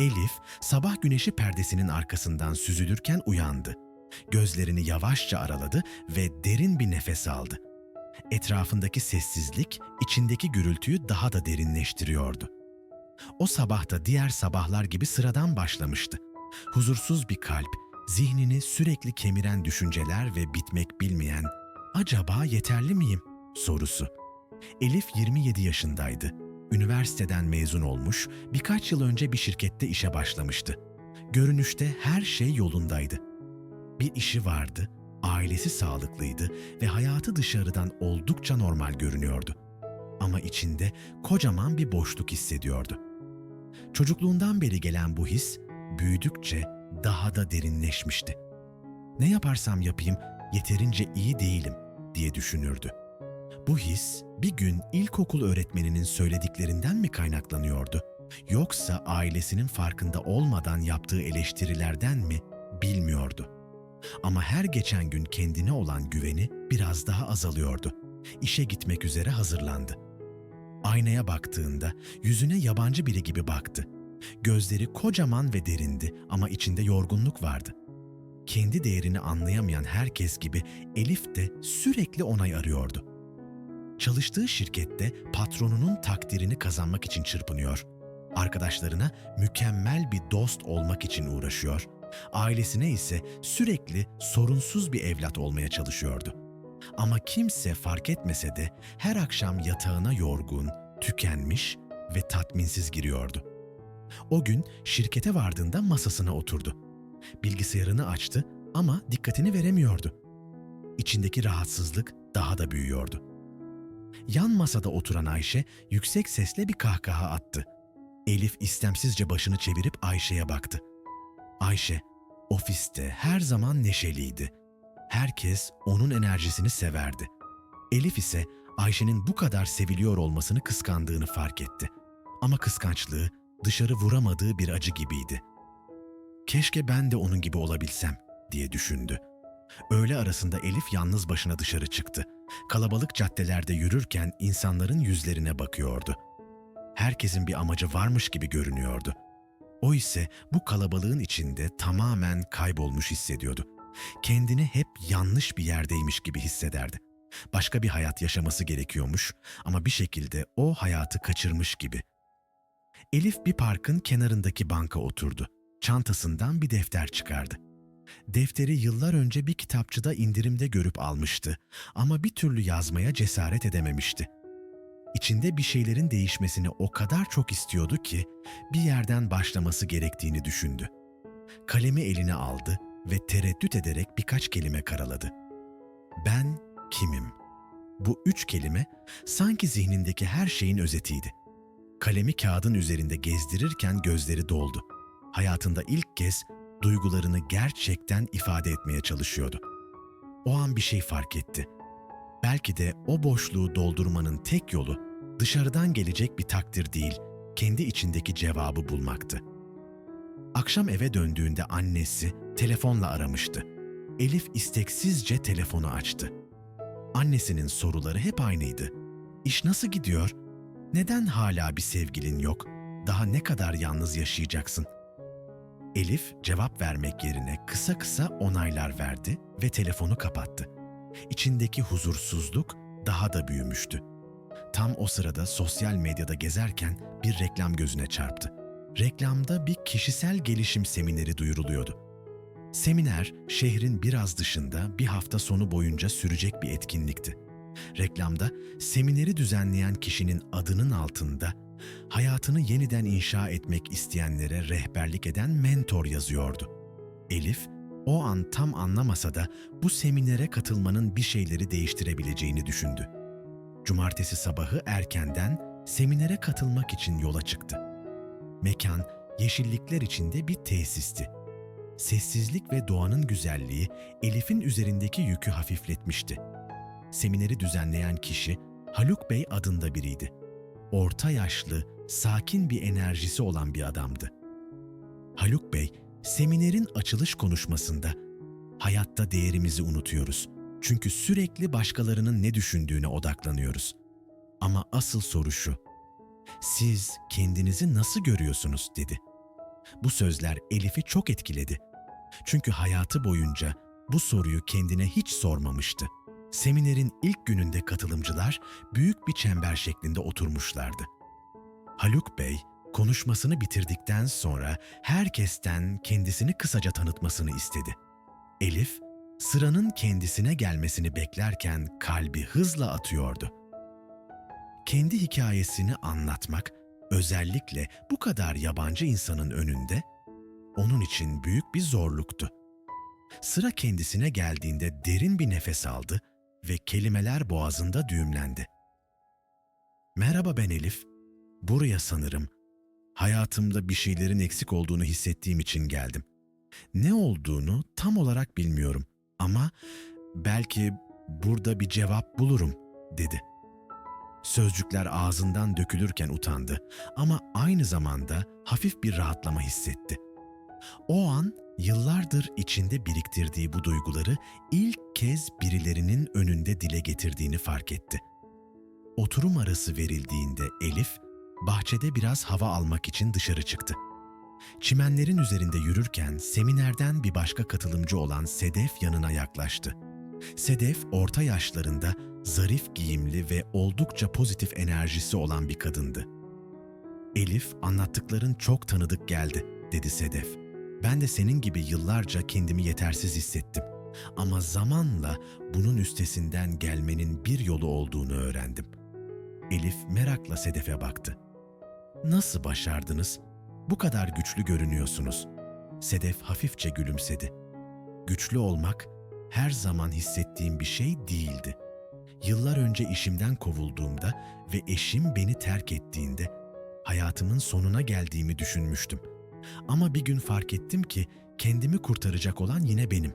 Elif, sabah güneşi perdesinin arkasından süzülürken uyandı. Gözlerini yavaşça araladı ve derin bir nefes aldı. Etrafındaki sessizlik, içindeki gürültüyü daha da derinleştiriyordu. O sabah da diğer sabahlar gibi sıradan başlamıştı. Huzursuz bir kalp, zihnini sürekli kemiren düşünceler ve bitmek bilmeyen "Acaba yeterli miyim?" sorusu. Elif 27 yaşındaydı. Üniversiteden mezun olmuş, birkaç yıl önce bir şirkette işe başlamıştı. Görünüşte her şey yolundaydı. Bir işi vardı, ailesi sağlıklıydı ve hayatı dışarıdan oldukça normal görünüyordu. Ama içinde kocaman bir boşluk hissediyordu. Çocukluğundan beri gelen bu his büyüdükçe daha da derinleşmişti. Ne yaparsam yapayım yeterince iyi değilim diye düşünürdü. Bu his bir gün ilkokul öğretmeninin söylediklerinden mi kaynaklanıyordu? Yoksa ailesinin farkında olmadan yaptığı eleştirilerden mi bilmiyordu. Ama her geçen gün kendine olan güveni biraz daha azalıyordu. İşe gitmek üzere hazırlandı. Aynaya baktığında yüzüne yabancı biri gibi baktı. Gözleri kocaman ve derindi ama içinde yorgunluk vardı. Kendi değerini anlayamayan herkes gibi Elif de sürekli onay arıyordu. Çalıştığı şirkette patronunun takdirini kazanmak için çırpınıyor. Arkadaşlarına mükemmel bir dost olmak için uğraşıyor. Ailesine ise sürekli sorunsuz bir evlat olmaya çalışıyordu. Ama kimse fark etmese de her akşam yatağına yorgun, tükenmiş ve tatminsiz giriyordu. O gün şirkete vardığında masasına oturdu. Bilgisayarını açtı ama dikkatini veremiyordu. İçindeki rahatsızlık daha da büyüyordu. Yan masada oturan Ayşe yüksek sesle bir kahkaha attı. Elif istemsizce başını çevirip Ayşe'ye baktı. Ayşe, ofiste her zaman neşeliydi. Herkes onun enerjisini severdi. Elif ise Ayşe'nin bu kadar seviliyor olmasını kıskandığını fark etti. Ama kıskançlığı dışarı vuramadığı bir acı gibiydi. Keşke ben de onun gibi olabilsem diye düşündü. Öğle arasında Elif yalnız başına dışarı çıktı. Kalabalık caddelerde yürürken insanların yüzlerine bakıyordu. Herkesin bir amacı varmış gibi görünüyordu. O ise bu kalabalığın içinde tamamen kaybolmuş hissediyordu. Kendini hep yanlış bir yerdeymiş gibi hissederdi. Başka bir hayat yaşaması gerekiyormuş ama bir şekilde o hayatı kaçırmış gibi. Elif bir parkın kenarındaki banka oturdu. Çantasından bir defter çıkardı. Defteri yıllar önce bir kitapçıda indirimde görüp almıştı ama bir türlü yazmaya cesaret edememişti. İçinde bir şeylerin değişmesini o kadar çok istiyordu ki bir yerden başlaması gerektiğini düşündü. Kalemi eline aldı ve tereddüt ederek birkaç kelime karaladı. Ben kimim? Bu üç kelime sanki zihnindeki her şeyin özetiydi. Kalemi kağıdın üzerinde gezdirirken gözleri doldu. Hayatında ilk kez duygularını gerçekten ifade etmeye çalışıyordu. O an bir şey fark etti. Belki de o boşluğu doldurmanın tek yolu dışarıdan gelecek bir takdir değil, kendi içindeki cevabı bulmaktı. Akşam eve döndüğünde annesi telefonla aramıştı. Elif isteksizce telefonu açtı. Annesinin soruları hep aynıydı. İş nasıl gidiyor? Neden hala bir sevgilin yok? Daha ne kadar yalnız yaşayacaksın? Elif cevap vermek yerine kısa kısa onaylar verdi ve telefonu kapattı. İçindeki huzursuzluk daha da büyümüştü. Tam o sırada sosyal medyada gezerken bir reklam gözüne çarptı. Reklamda bir kişisel gelişim semineri duyuruluyordu. Seminer, şehrin biraz dışında bir hafta sonu boyunca sürecek bir etkinlikti. Reklamda semineri düzenleyen kişinin adının altında hayatını yeniden inşa etmek isteyenlere rehberlik eden mentor yazıyordu. Elif, o an tam anlamasa da bu seminere katılmanın bir şeyleri değiştirebileceğini düşündü. Cumartesi sabahı erkenden seminere katılmak için yola çıktı. Mekan, yeşillikler içinde bir tesisti. Sessizlik ve doğanın güzelliği Elif'in üzerindeki yükü hafifletmişti. Semineri düzenleyen kişi Haluk Bey adında biriydi. Orta yaşlı, sakin bir enerjisi olan bir adamdı. Haluk Bey, seminerin açılış konuşmasında hayatta değerimizi unutuyoruz. Çünkü sürekli başkalarının ne düşündüğüne odaklanıyoruz. Ama asıl soru şu. Siz kendinizi nasıl görüyorsunuz dedi. Bu sözler Elif'i çok etkiledi. Çünkü hayatı boyunca bu soruyu kendine hiç sormamıştı. Seminerin ilk gününde katılımcılar büyük bir çember şeklinde oturmuşlardı. Haluk Bey konuşmasını bitirdikten sonra herkesten kendisini kısaca tanıtmasını istedi. Elif, sıranın kendisine gelmesini beklerken kalbi hızla atıyordu. Kendi hikayesini anlatmak, özellikle bu kadar yabancı insanın önünde, onun için büyük bir zorluktu. Sıra kendisine geldiğinde derin bir nefes aldı ve kelimeler boğazında düğümlendi. Merhaba ben Elif. Buraya sanırım hayatımda bir şeylerin eksik olduğunu hissettiğim için geldim. Ne olduğunu tam olarak bilmiyorum ama belki burada bir cevap bulurum dedi. Sözcükler ağzından dökülürken utandı ama aynı zamanda hafif bir rahatlama hissetti. O an yıllardır içinde biriktirdiği bu duyguları ilk kez birilerinin önünde dile getirdiğini fark etti. Oturum arası verildiğinde Elif, bahçede biraz hava almak için dışarı çıktı. Çimenlerin üzerinde yürürken seminerden bir başka katılımcı olan Sedef yanına yaklaştı. Sedef orta yaşlarında zarif giyimli ve oldukça pozitif enerjisi olan bir kadındı. Elif anlattıkların çok tanıdık geldi dedi Sedef. Ben de senin gibi yıllarca kendimi yetersiz hissettim. Ama zamanla bunun üstesinden gelmenin bir yolu olduğunu öğrendim. Elif merakla Sedef'e baktı. Nasıl başardınız? Bu kadar güçlü görünüyorsunuz. Sedef hafifçe gülümsedi. Güçlü olmak her zaman hissettiğim bir şey değildi. Yıllar önce işimden kovulduğumda ve eşim beni terk ettiğinde hayatımın sonuna geldiğimi düşünmüştüm. Ama bir gün fark ettim ki kendimi kurtaracak olan yine benim.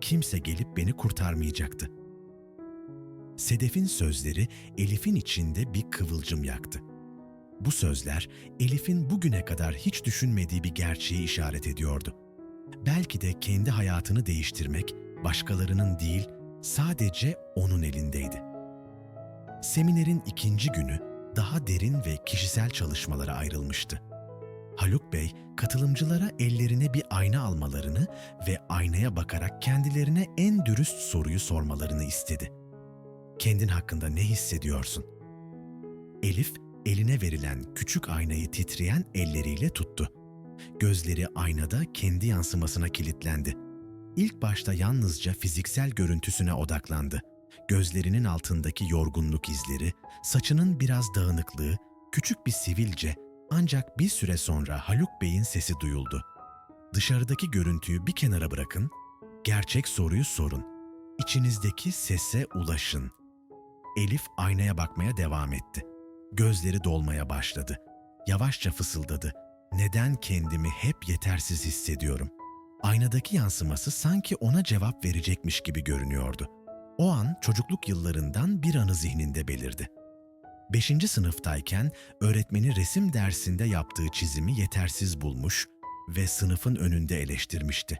Kimse gelip beni kurtarmayacaktı. Sedef'in sözleri Elif'in içinde bir kıvılcım yaktı. Bu sözler Elif'in bugüne kadar hiç düşünmediği bir gerçeği işaret ediyordu. Belki de kendi hayatını değiştirmek başkalarının değil, sadece onun elindeydi. Seminerin ikinci günü daha derin ve kişisel çalışmalara ayrılmıştı. Haluk Bey, katılımcılara ellerine bir ayna almalarını ve aynaya bakarak kendilerine en dürüst soruyu sormalarını istedi. Kendin hakkında ne hissediyorsun? Elif, eline verilen küçük aynayı titreyen elleriyle tuttu. Gözleri aynada kendi yansımasına kilitlendi. İlk başta yalnızca fiziksel görüntüsüne odaklandı. Gözlerinin altındaki yorgunluk izleri, saçının biraz dağınıklığı, küçük bir sivilce ancak bir süre sonra Haluk Bey'in sesi duyuldu. Dışarıdaki görüntüyü bir kenara bırakın, gerçek soruyu sorun. İçinizdeki sese ulaşın. Elif aynaya bakmaya devam etti. Gözleri dolmaya başladı. Yavaşça fısıldadı. Neden kendimi hep yetersiz hissediyorum? Aynadaki yansıması sanki ona cevap verecekmiş gibi görünüyordu. O an çocukluk yıllarından bir anı zihninde belirdi. Beşinci sınıftayken öğretmeni resim dersinde yaptığı çizimi yetersiz bulmuş ve sınıfın önünde eleştirmişti.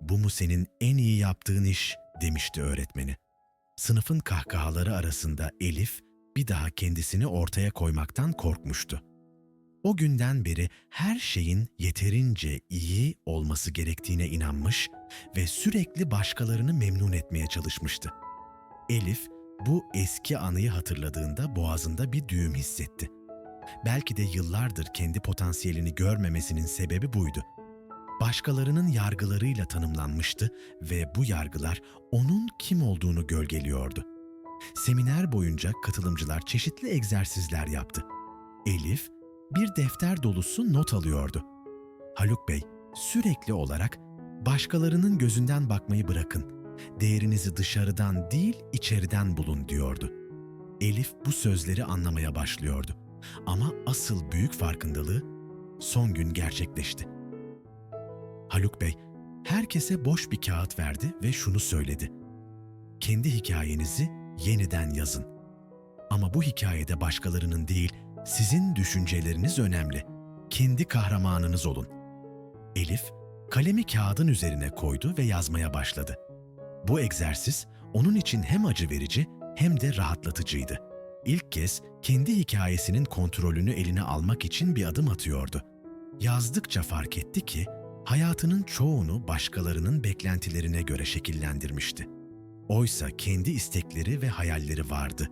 Bu mu senin en iyi yaptığın iş demişti öğretmeni. Sınıfın kahkahaları arasında Elif bir daha kendisini ortaya koymaktan korkmuştu. O günden beri her şeyin yeterince iyi olması gerektiğine inanmış ve sürekli başkalarını memnun etmeye çalışmıştı. Elif bu eski anıyı hatırladığında boğazında bir düğüm hissetti. Belki de yıllardır kendi potansiyelini görmemesinin sebebi buydu. Başkalarının yargılarıyla tanımlanmıştı ve bu yargılar onun kim olduğunu gölgeliyordu. Seminer boyunca katılımcılar çeşitli egzersizler yaptı. Elif bir defter dolusu not alıyordu. Haluk Bey sürekli olarak başkalarının gözünden bakmayı bırakın. Değerinizi dışarıdan değil içeriden bulun diyordu. Elif bu sözleri anlamaya başlıyordu. Ama asıl büyük farkındalığı son gün gerçekleşti. Haluk Bey herkese boş bir kağıt verdi ve şunu söyledi. Kendi hikayenizi yeniden yazın. Ama bu hikayede başkalarının değil, sizin düşünceleriniz önemli. Kendi kahramanınız olun. Elif, kalemi kağıdın üzerine koydu ve yazmaya başladı. Bu egzersiz onun için hem acı verici hem de rahatlatıcıydı. İlk kez kendi hikayesinin kontrolünü eline almak için bir adım atıyordu. Yazdıkça fark etti ki hayatının çoğunu başkalarının beklentilerine göre şekillendirmişti. Oysa kendi istekleri ve hayalleri vardı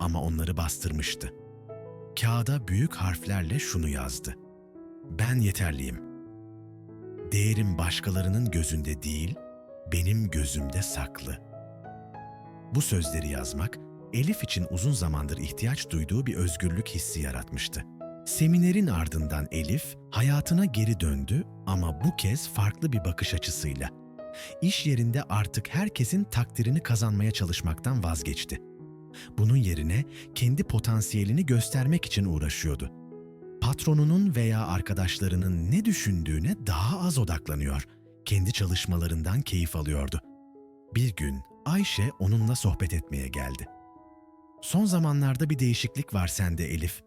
ama onları bastırmıştı. Kağıda büyük harflerle şunu yazdı. Ben yeterliyim. Değerim başkalarının gözünde değil, benim gözümde saklı. Bu sözleri yazmak, Elif için uzun zamandır ihtiyaç duyduğu bir özgürlük hissi yaratmıştı. Seminerin ardından Elif hayatına geri döndü ama bu kez farklı bir bakış açısıyla. İş yerinde artık herkesin takdirini kazanmaya çalışmaktan vazgeçti. Bunun yerine kendi potansiyelini göstermek için uğraşıyordu. Patronunun veya arkadaşlarının ne düşündüğüne daha az odaklanıyor, kendi çalışmalarından keyif alıyordu. Bir gün Ayşe onunla sohbet etmeye geldi. Son zamanlarda bir değişiklik var sende Elif.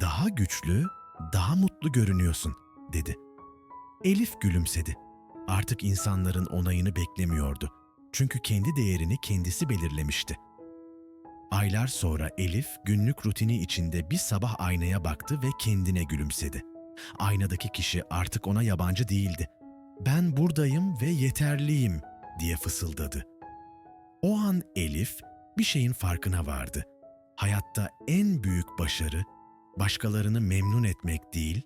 Daha güçlü, daha mutlu görünüyorsun, dedi. Elif gülümsedi. Artık insanların onayını beklemiyordu. Çünkü kendi değerini kendisi belirlemişti. Aylar sonra Elif günlük rutini içinde bir sabah aynaya baktı ve kendine gülümsedi. Aynadaki kişi artık ona yabancı değildi. Ben buradayım ve yeterliyim diye fısıldadı. O an Elif bir şeyin farkına vardı. Hayatta en büyük başarı başkalarını memnun etmek değil,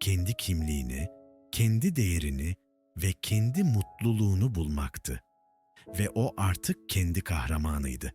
kendi kimliğini, kendi değerini ve kendi mutluluğunu bulmaktı. Ve o artık kendi kahramanıydı.